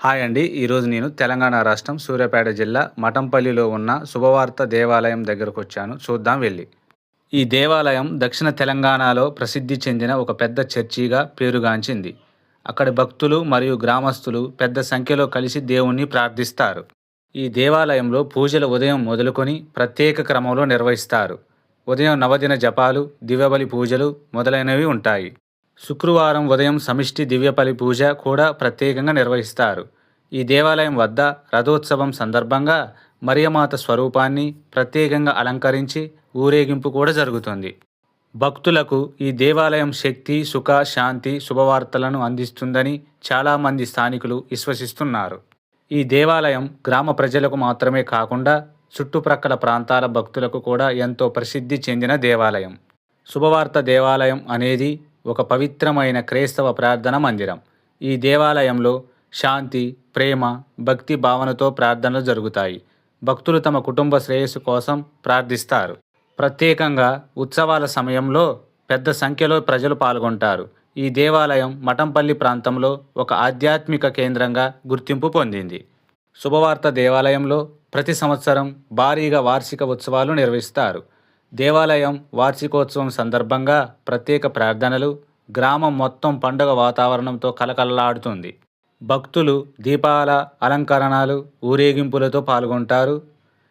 Hi అండి. ఈరోజు నేను తెలంగాణ రాష్ట్రం సూర్యాపేట జిల్లా మఠంపల్లిలో ఉన్న శుభవార్త దేవాలయం దగ్గరకు వచ్చాను. చూద్దాం వెళ్ళి. ఈ దేవాలయం దక్షిణ తెలంగాణలో ప్రసిద్ధి చెందిన ఒక పెద్ద చర్చిగా పేరుగాంచింది. అక్కడ భక్తులు మరియు గ్రామస్తులు పెద్ద సంఖ్యలో కలిసి దేవుణ్ణి ప్రార్థిస్తారు. ఈ దేవాలయంలో పూజలు ఉదయం మొదలుకొని ప్రత్యేక క్రమంలో నిర్వహిస్తారు. ఉదయం నవదిన జపాలు దివ్యబలి పూజలు మొదలైనవి ఉంటాయి. శుక్రవారం ఉదయం సమిష్టి దివ్యపలి పూజ కూడా ప్రత్యేకంగా నిర్వహిస్తారు. ఈ దేవాలయం వద్ద రథోత్సవం సందర్భంగా మరియమాత స్వరూపాన్ని ప్రత్యేకంగా అలంకరించి ఊరేగింపు కూడా జరుగుతుంది. భక్తులకు ఈ దేవాలయం శక్తి సుఖ శాంతి శుభవార్తలను అందిస్తుందని చాలామంది స్థానికులు విశ్వసిస్తున్నారు. ఈ దేవాలయం గ్రామ ప్రజలకు మాత్రమే కాకుండా చుట్టుప్రక్కల ప్రాంతాల భక్తులకు కూడా ఎంతో ప్రసిద్ధి చెందిన దేవాలయం. శుభవార్త దేవాలయం అనేది ఒక పవిత్రమైన క్రైస్తవ ప్రార్థన మందిరం. ఈ దేవాలయంలో శాంతి ప్రేమ భక్తి భావనతో ప్రార్థనలు జరుగుతాయి. భక్తులు తమ కుటుంబ శ్రేయస్సు కోసం ప్రార్థిస్తారు. ప్రత్యేకంగా ఉత్సవాల సమయంలో పెద్ద సంఖ్యలో ప్రజలు పాల్గొంటారు. ఈ దేవాలయం మఠంపల్లి ప్రాంతంలో ఒక ఆధ్యాత్మిక కేంద్రంగా గుర్తింపు పొందింది. శుభవార్త దేవాలయంలో ప్రతి సంవత్సరం భారీగా వార్షిక ఉత్సవాలు నిర్వహిస్తారు. దేవాలయం వార్షికోత్సవం సందర్భంగా ప్రత్యేక ప్రార్థనలు గ్రామం మొత్తం పండుగ వాతావరణంతో కలకలలాడుతుంది. భక్తులు దీపాల అలంకరణలు ఊరేగింపులతో పాల్గొంటారు.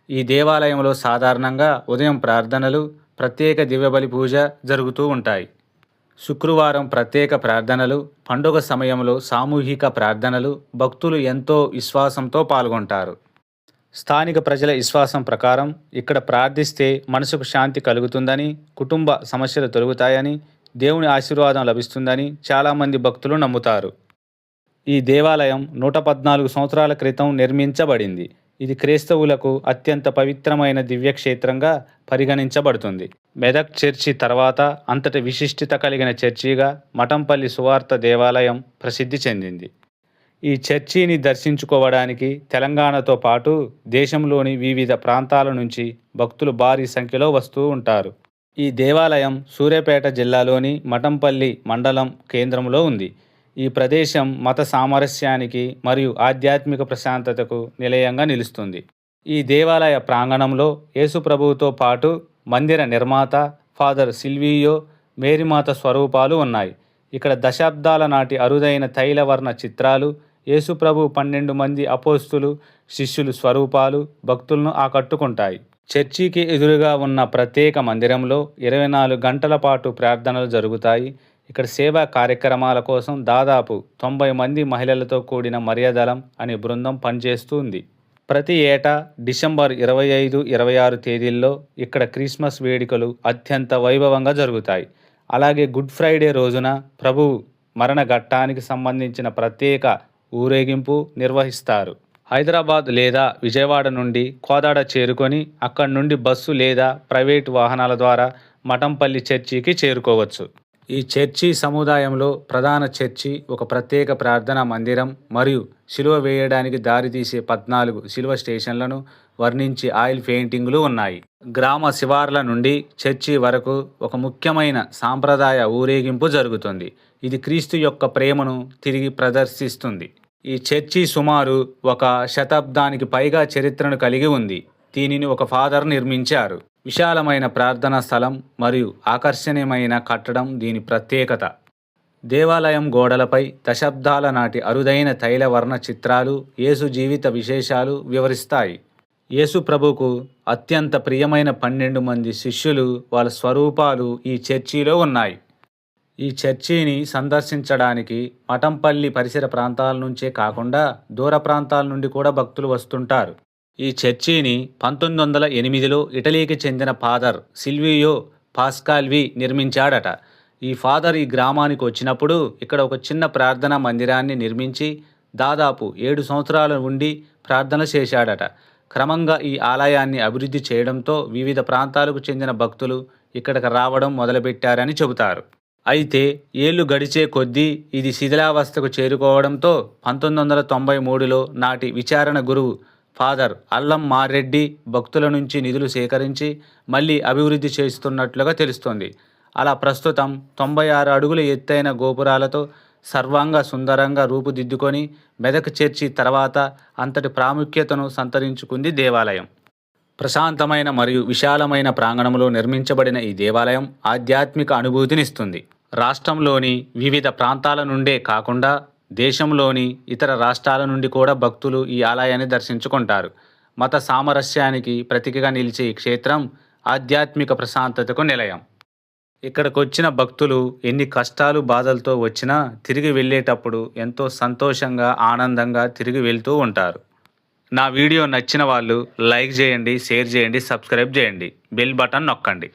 ఈ దేవాలయంలో సాధారణంగా ఉదయం ప్రార్థనలు ప్రత్యేక దివ్యబలి పూజ జరుగుతూ ఉంటాయి. శుక్రవారం ప్రత్యేక ప్రార్థనలు పండుగ సమయంలో సామూహిక ప్రార్థనలు భక్తులు ఎంతో విశ్వాసంతో పాల్గొంటారు. స్థానిక ప్రజల విశ్వాసం ప్రకారం ఇక్కడ ప్రార్థిస్తే మనసుకు శాంతి కలుగుతుందని కుటుంబ సమస్యలు తొలగుతాయని దేవుని ఆశీర్వాదం లభిస్తుందని చాలామంది భక్తులు నమ్ముతారు. ఈ దేవాలయం నూట పద్నాలుగు సంవత్సరాల క్రితం నిర్మించబడింది. ఇది క్రైస్తవులకు అత్యంత పవిత్రమైన దివ్యక్షేత్రంగా పరిగణించబడుతుంది. మెదక్ చర్చి తర్వాత అంతటి విశిష్టత కలిగిన చర్చిగా మఠంపల్లి సువార్త దేవాలయం ప్రసిద్ధి చెందింది. ఈ చర్చిని దర్శించుకోవడానికి తెలంగాణతో పాటు దేశంలోని వివిధ ప్రాంతాల నుంచి భక్తులు భారీ సంఖ్యలో వస్తూ ఉంటారు. ఈ దేవాలయం సూర్యాపేట జిల్లాలోని మఠంపల్లి మండలం కేంద్రంలో ఉంది. ఈ ప్రదేశం మత సామరస్యానికి మరియు ఆధ్యాత్మిక ప్రశాంతతకు నిలయంగా నిలుస్తుంది. ఈ దేవాలయ ప్రాంగణంలో యేసుప్రభువుతో పాటు మందిర నిర్మాత ఫాదర్ సిల్వియో మేరీమాత స్వరూపాలు ఉన్నాయి. ఇక్కడ దశాబ్దాల నాటి అరుదైన తైలవర్ణ చిత్రాలు యేసుప్రభు పన్నెండు మంది అపోస్తులు శిష్యులు స్వరూపాలు భక్తులను ఆకట్టుకుంటాయి. చర్చికి ఎదురుగా ఉన్న ప్రత్యేక మందిరంలో ఇరవై నాలుగు గంటల పాటు ప్రార్థనలు జరుగుతాయి. ఇక్కడ సేవా కార్యక్రమాల కోసం దాదాపు తొంభై మంది మహిళలతో కూడిన మర్యాదలం అనే బృందం పనిచేస్తుంది. ప్రతి ఏటా డిసెంబర్ ఇరవై ఐదు ఇరవై ఆరు తేదీల్లో ఇక్కడ క్రిస్మస్ వేడుకలు అత్యంత వైభవంగా జరుగుతాయి. అలాగే గుడ్ ఫ్రైడే రోజున ప్రభు మరణ ఘట్టానికి సంబంధించిన ప్రత్యేక ఊరేగింపు నిర్వహిస్తారు. హైదరాబాద్ లేదా విజయవాడ నుండి కోదాడ చేరుకొని అక్కడి నుండి బస్సు లేదా ప్రైవేట్ వాహనాల ద్వారా మఠంపల్లి చర్చికి చేరుకోవచ్చు. ఈ చర్చి సముదాయంలో ప్రధాన చర్చి ఒక ప్రత్యేక ప్రార్థనా మందిరం మరియు శిలువ వేయడానికి దారితీసే పద్నాలుగు శిలువ స్టేషన్లను వర్ణించి ఆయిల్ పెయింటింగ్లు ఉన్నాయి. గ్రామ శివార్ల నుండి చర్చి వరకు ఒక ముఖ్యమైన సాంప్రదాయ ఊరేగింపు జరుగుతుంది. ఇది క్రీస్తు యొక్క ప్రేమను తిరిగి ప్రదర్శిస్తుంది. ఈ చర్చి సుమారు ఒక శతాబ్దానికి పైగా చరిత్రను కలిగి ఉంది. దీనిని ఒక ఫాదర్ నిర్మించారు. విశాలమైన ప్రార్థనా స్థలం మరియు ఆకర్షణీయమైన కట్టడం దీని ప్రత్యేకత. దేవాలయం గోడలపై దశాబ్దాల నాటి అరుదైన తైలవర్ణ చిత్రాలు యేసు జీవిత విశేషాలు వివరిస్తాయి. యేసు ప్రభుకు అత్యంత ప్రియమైన పన్నెండు మంది శిష్యులు వాళ్ళ స్వరూపాలు ఈ చర్చిలో ఉన్నాయి. ఈ చర్చిని సందర్శించడానికి మఠంపల్లి పరిసర ప్రాంతాల నుంచే కాకుండా దూర ప్రాంతాల నుండి కూడా భక్తులు వస్తుంటారు. ఈ చర్చిని పంతొమ్మిది వందల ఎనిమిదిలో ఇటలీకి చెందిన ఫాదర్ సిల్వియో పాస్కాల్వి నిర్మించాడట. ఈ ఫాదర్ ఈ గ్రామానికి వచ్చినప్పుడు ఇక్కడ ఒక చిన్న ప్రార్థనా మందిరాన్ని నిర్మించి దాదాపు ఏడు సంవత్సరాల ఉండి ప్రార్థన చేశాడట. క్రమంగా ఈ ఆలయాన్ని అభివృద్ధి చేయడంతో వివిధ ప్రాంతాలకు చెందిన భక్తులు ఇక్కడికి రావడం మొదలుపెట్టారని చెబుతారు. అయితే ఏళ్ళు గడిచే కొద్దీ ఇది శిథిలావస్థకు చేరుకోవడంతో పంతొమ్మిది వందల తొంభై మూడులో నాటి విచారణ గురువు ఫాదర్ అల్లం మారెడ్డి భక్తుల నుంచి నిధులు సేకరించి మళ్ళీ అభివృద్ధి చేస్తున్నట్లుగా తెలుస్తోంది. అలా ప్రస్తుతం తొంభై ఆరు అడుగుల ఎత్తైన గోపురాలతో సర్వాంగ సుందరంగా రూపుదిద్దుకొని మెదక్ చర్చి తర్వాత అంతటి ప్రాముఖ్యతను సంతరించుకుంది దేవాలయం. ప్రశాంతమైన మరియు విశాలమైన ప్రాంగణంలో నిర్మించబడిన ఈ దేవాలయం ఆధ్యాత్మిక అనుభూతినిస్తుంది. రాష్ట్రంలోని వివిధ ప్రాంతాల నుండే కాకుండా దేశంలోని ఇతర రాష్ట్రాల నుండి కూడా భక్తులు ఈ ఆలయాన్ని దర్శించుకుంటారు. మత సామరస్యానికి ప్రతీకగా నిలిచే ఈ క్షేత్రం ఆధ్యాత్మిక ప్రశాంతతకు నిలయం. ఇక్కడికి వచ్చిన భక్తులు ఎన్ని కష్టాలు బాధలతో వచ్చినా తిరిగి వెళ్ళేటప్పుడు ఎంతో సంతోషంగా ఆనందంగా తిరిగి వెళ్తూ ఉంటారు. నా వీడియో నచ్చిన వాళ్ళు లైక్ చేయండి షేర్ చేయండి సబ్స్క్రైబ్ చేయండి. బెల్ బటన్ నొక్కండి.